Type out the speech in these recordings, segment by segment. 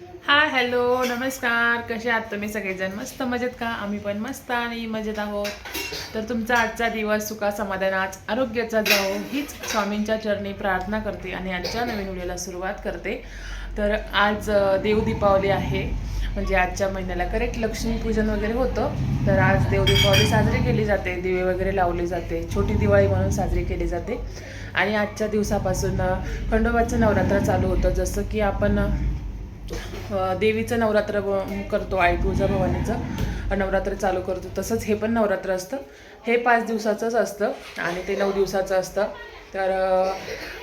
Hi hello नमस्कार. कसे आहात तुम्ही सगळेजण? मस्त मजेत का? आम्ही पण मस्त आणि मजेत आहोत. तर तुमचा आजचा दिवस सुखा समाधानात आरोग्याचा जाओ हीच स्वामींच्या चरणी प्रार्थना करते आणि आजच्या नवीन व्हिडिओला सुरुवात करते. तर आज देवदीपावली देव दीपावली आहे. म्हणजे आजच्या महिन्याला करेक्ट लक्ष्मीपूजन वगैरे होतं. तर आज देव दीपावली साजरी केली जाते. दिवे वगैरे लावले जाते. छोटी दिवाळी म्हणून साजरी केली जाते. आणि आजच्या दिवसापासून खंडोबाचं नवरात्र चालू होतं. जसं की आपण देवीचं नवरात्र ब- करतो आई तुळजाभवानीचं नवरात्र चालू करतो. तसंच हे पण नवरात्र असतं. हे पाच दिवसाचंच असतं आणि ते नऊ दिवसाचं असतं. तर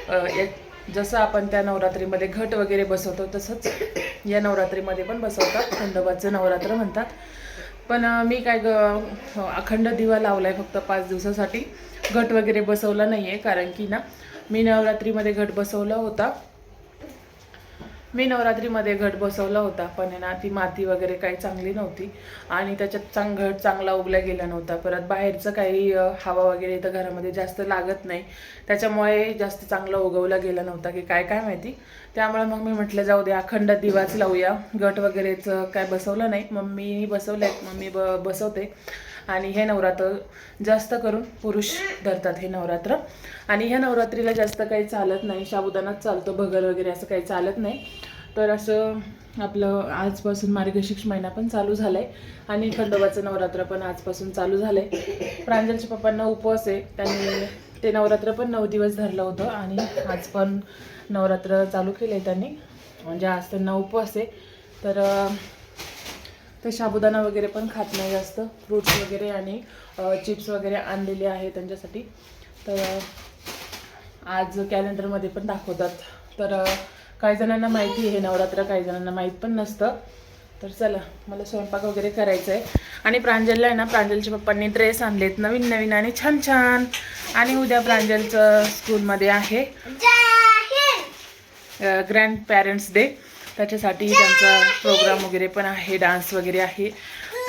या- जसं आपण त्या नवरात्रीमध्ये घट वगैरे बसवतो तसंच या नवरात्रीमध्ये पण बसवतात. खंडोबाचं नवरात्र म्हणतात. पण मी काय ग अखंड दिवा लावला आहे फक्त पाच दिवसासाठी. घट वगैरे बसवला नाही आहे कारण की ना मी नवरात्रीमध्ये घट बसवला होता. मी नवरात्रीमध्ये घट बसवला होता पण आहे ना ती माती वगैरे काही चांगली नव्हती. आणि त्याच्यात चांग घट चांगला उगला गेला नव्हता. परत बाहेरचं काही हवा वगैरे इथं घरामध्ये जास्त लागत नाही. त्याच्यामुळे जास्त चांगला उगवला गेला नव्हता की काय काय माहिती. त्यामुळे मग मी म्हटलं जाऊ द्या अखंड दिवाच लावूया. गट वगैरेचं काय बसवलं नाही. मम्मी बसवलं आहे मम्मी ब बसवते. आणि हे नवरात्र जास्त करून पुरुष धरतात हे नवरात्र. आणि ह्या नवरात्रीला जास्त काही चालत नाही. साबुदानाच चालतो भगर वगैरे असं काही चालत नाही. तर असं आपलं आजपासून मार्गशीर्ष महिना पण चालू झाला आहे आणि खंडोबाचं नवरात्र पण आजपासून चालू झालं आहे प्रांजलच्या पप्पांना उपवास आहे. त्यांनी ते नवरात्र पण नऊ दिवस धरलं होतं आणि आज पण नवरात्र चालू केलं आहे त्यांनी. म्हणजे आज त्यांना उपवास आहे तर ते साबुदाणा वगैरे पण खात नाही जास्त. फ्रूट्स वगैरे आणि चिप्स वगैरे आणलेले आहे त्यांच्यासाठी. तर आज कॅलेंडरमध्ये पण दाखवतात. तर काही जणांना माहिती आहे नवरात्र काही जणांना माहीत पण नसतं. तर चला मला स्वयंपाक वगैरे करायचा आहे आणि प्रांजलला आहे ना प्रांजलच्या पप्पांनी ड्रेस आणलेत नवीन नवीन आणि छान छान. आणि उद्या प्रांजलचं स्कूलमध्ये आहे ग्रँड पॅरेंट्स डे त्याच्यासाठी त्यांचा प्रोग्राम वगैरे पण आहे डान्स वगैरे आहे.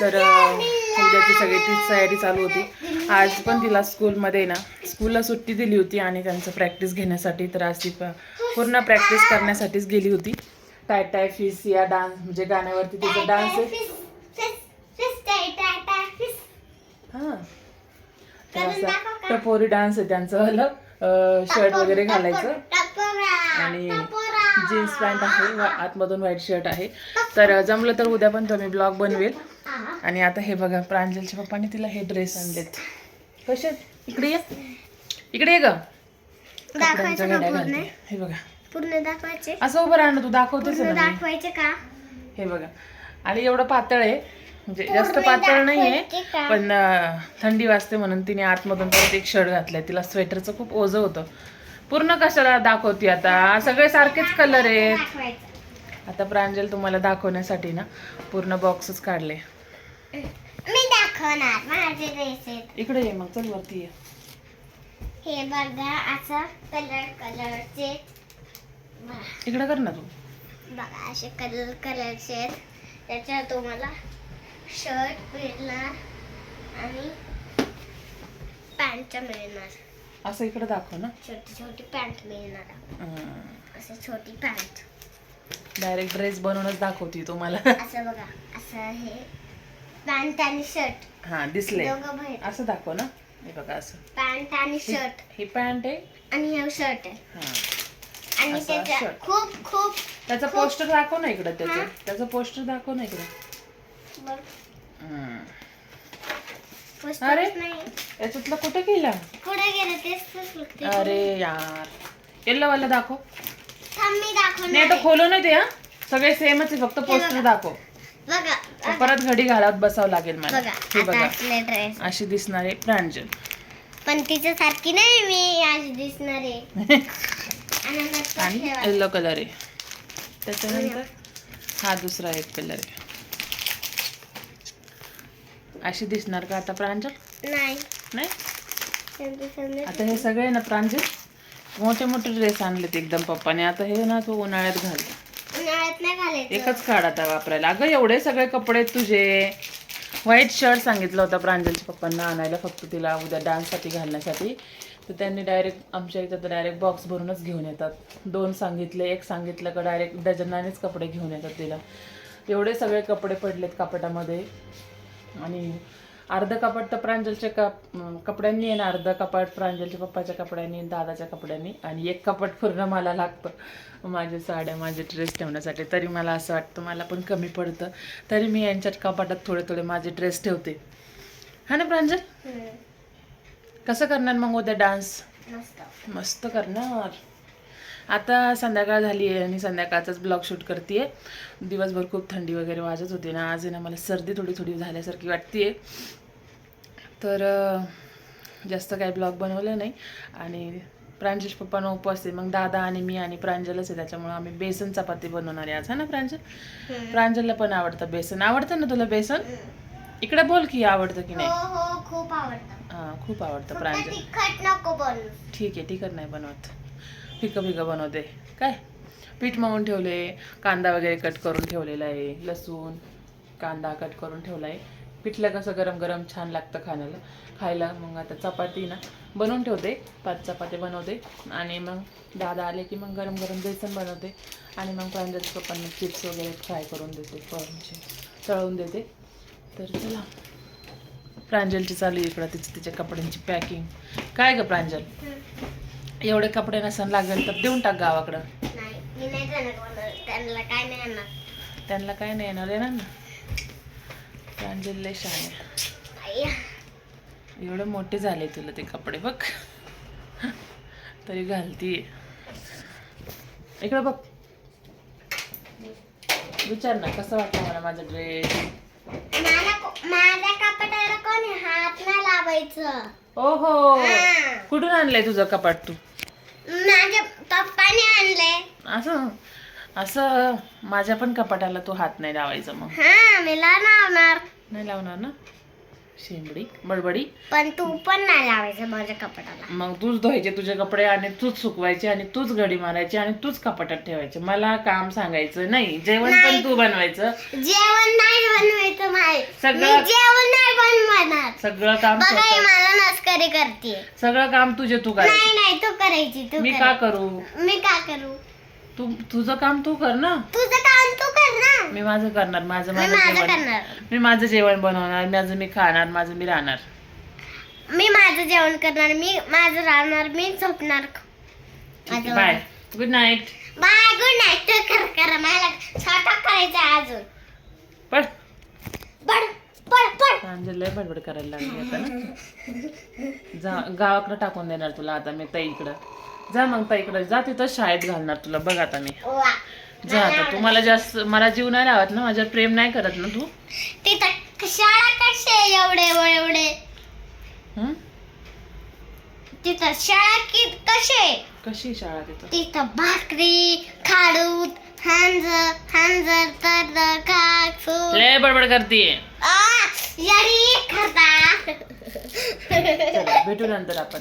तर उद्याची सगळी तीच तयारी चालू होती. आज पण तिला स्कूलमध्ये ना स्कूलला सुट्टी दिली होती आणि त्यांचं प्रॅक्टिस घेण्यासाठी. तर आज ती पूर्ण प्रॅक्टिस करण्यासाठीच गेली होती. टाय टाय फिस या डान्स म्हणजे गाण्यावरती तिचा डान्स आहे. हां. टपोरी डान्स आहे त्यांचं वालं. शर्ट वगैरे घालायचं. आणि जीन्स पॅन्ट आहे व आतमधून व्हाईट शर्ट आहे. तर जमलं तर उद्या पण तुम्ही ब्लॉग बनवेल. आणि आता हे बघा प्रांजलच्या पप्पाने तिला हे ड्रेस आणलेत. कसे? इकडे ये. इकडे ये ग. कपड्यांच्या घड्या घालते? हे बघा. पूर्ण दाखवायचे. असं उभं राहणं तू दाखवतेस पूर्ण ना मी. दाखवायचे का? हे बघा. आणि एवढं पातळ आहे. म्हणजे जास्त पातळ नाहीये दाखवायचे का? पण अं, थंडी वाजते म्हणून तिने आतमधून परत एक शर्ट घातलाय. तिला स्वेटरचं खूप ओझं होतं. पूर्ण कशाला दाखवते आता? सगळे सारखेच कलर आहेत. दाखवायचं. आता प्रांजल तुम्हाला दाखवण्यासाठी ना पूर्ण बॉक्सच काढले. मी दाखवणार माझे ड्रेस आहेत. इकडे ये मग चल वरती ये. हे बघा असं कलर कलरचे इकडे कर ना तू. बघा असे कलर कलरचे आहेत. त्याच्यात तुम्हाला शर्ट मिळणार आणि पॅन्ट मिळणार. असं इकडे दाखव ना. छोटी छोटी पॅन्ट मिळणार. असं छोटी पॅन्ट डायरेक्ट ड्रेस बनवूनच दाखवते तुम्हाला. असं बघा असं हे पॅन्ट आणि शर्ट हा दिसले असं दाखव ना. हे बघा असं. पॅन्ट आणि शर्ट ही पॅन्ट आहे. आणि हे शर्ट आहे. हा. आणि असा shirt. खूप खूप त्याचं पोस्टर दाखव ना इकडं त्याचं. त्याचं पोस्टर दाखव ना इकडं. बरं, हम्म. पुस्तकच अरे. नाही. याच्यातलं कुठं केलं पुढे गेलं तेच तेच लागते. अरे यार. येल्लो वाला दाखव. थांब मी दाखवणार नाही आता आहे. खोलू नाही ते हा? सगळे सेमच आहे फक्त पोस्टर. दाखव. बघा परत घडी घालावत बसावं लागेल मला. बघा हे आता बघा. असले ड्रेस अशी दिसणारे प्रांजल. पण तिच्या सारखी नाही मी आज दिसणार. आहे आणि. येल्लो कलर आहे. त्याच्यानंतर हा दुसरा एक कलर आहे. अशी दिसणार का आता प्रांजल? नाही. आता हे सगळे ना प्रांजल? मोठे मोठे ड्रेस आणलेत एकदम पप्पाने. आता हे ना तू उन्हाळ्यात घाल. एकच काढ आता वापरायला. अगं एवढे सगळे कपडे तुझे. व्हाईट शर्ट सांगितलं होतं प्रांजलच्या पप्पांना आणायला फक्त तिला उद्या डान्ससाठी घालण्यासाठी. तर त्यांनी डायरेक्ट आमच्या इथं तर डायरेक्ट बॉक्स भरूनच घेऊन येतात. दोन सांगितले एक सांगितलं का डायरेक्ट डझनानेच कपडे घेऊन येतात तिला. एवढे सगळे कपडे पडलेत कपाटामध्ये. आणि अर्ध कपाट तर प्रांजलच्या कप कपड्यांनी आहे ना अर्ध कपाट प्रांजलच्या पप्पाच्या कपड्यांनी दादाच्या कपड्यांनी. आणि एक कपाट पूर्ण मला लागतं. माझ्या साड्या माझे ड्रेस ठेवण्यासाठी. तरी मला असं वाटतं मला पण कमी पडतं. तरी मी यांच्यात कपाटात थोडे थोडे माझे ड्रेस ठेवते. हा ना प्रांजल. कसं करणार मग उद्या डान्स मस्त. मस्त करणार. आता संध्याकाळ झाली आहे आणि संध्याकाळचाच ब्लॉग शूट करते दिवसभर खूप थंडी वगैरे वाजत होती ना आज आहे ना मला सर्दी थोडी थोडी झाल्यासारखी वाटते तर जास्त काही ब्लॉग बनवलं नाही. आणि प्रांजल पप्पानं उपवास आहे. मग दादा आणि मी आणि प्रांजलच आहे. त्याच्यामुळे आम्ही बेसन चपाती बनवणार आहे आज हा ना प्रांजल. प्रांजलला पण आवडतं बेसन. आवडतं ना तुला बेसन? इकडे बोल की आवडतं की हो नाही. हो खूप आवडतं. हां खूप आवडतं प्रांजल. ठीक आहे तिखट नाही बनवत. फिकं फिकं बनवते. काय? पीठ मळून ठेवले कांदा वगैरे कट करून ठेवलेला आहे लसूण कांदा कट करून ठेवला आहे. पिठलं कसं गरम गरम छान लागतं खाण्याला. खायला मग आता चपाती ना बनवून ठेवते. पाच चपाती बनवते. आणि मग दादा आले की मग गरम गरम बेसन बनवते. आणि मग प्रांजलच्या पप्पांना चिप्स वगैरे फ्राय करून देते म्हणजे तळून देते. तर चला. प्रांजलची चालू आहे इकडं तिची तिच्या कपड्यांची पॅकिंग. काय ग प्रांजल? एवढे कपडे नसन लागेल तर देऊन टाक गावाकडं. नाही मी नाही जाणार बनवलं त्यांना काय नाही येणार. त्यांना काय नाही येणार येणार ना. प्रांजल लय आई, एवढे मोठे झाले तुला ते कपडे बघ. तरी घालतीये. इकडं बघ. विचार ना कसं वाटतं मला माझा ड्रेस माझ्या कपाटाला कोणी हात नाही लावायचं. ओहो. हा. कुठून आणलंय तुझं कपाट तू? माझ्या पप्पाने आणले असं? असं माझ्या पण कपाटाला तू हात नाही लावायचा मग. हा मी लावणार. नाही लावणार ना? शेंबडी बडबडी. पण तू पण नाही लावायचं माझ्या कपाटाला. मग तूच धुवायचे तुझे कपडे आणि तूच सुकवायचे आणि तूच घडी मारायची आणि तूच कपाटात ठेवायचे. मला काम सांगायचं नाही. जेवण पण. तू बनवायचं. जेवण नाही बनवायचं माय मी सगळं- जेवण नाही बनवणार. सगळं काम बघा ही स्वतः- मला नसकरी करते. सगळं काम तुझे तू करायचं नाही नाही तू करायची तू मी. का करू? मी का करू? तू तुझं काम तू कर ना. तुझं काम मी माझं करणार माझं मी माझं माझं जेवण. करणार. मी माझं जेवण बनवणार माझं मी खाणार माझं मी राहणार. मी माझं जेवण करणार मी माझं राहणार मी झोपणार. Bye good night bye good night तू कर कर मला स्वयंपाक करायचा आहे अजून. पड पड पड पड प्रांजल लय बडबड करायला लागली आता ना. जा गावाकडं टाकून देणार तुला आता मी ताईकडं जा मग ताईकडं जा तिथं शाळेत घालणार तुला. बघ आता मी. वा. जा आता तू मला जास्त मला जीव नाही लावत ना माझ्यावर प्रेम नाही करत ना तू? तिथं शाळा कशी आहे एवढे एवढे एवढे? हं? तिथं शाळा की कशी आहे कशी शाळा तिथं? तिथं भाकरी खाडूत हांजर हांजर तर काकू लय बडबड करतीये आ यारी करता. चला भेटू नंतर आपण.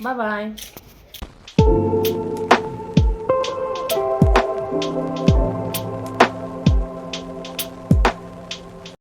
Bye bye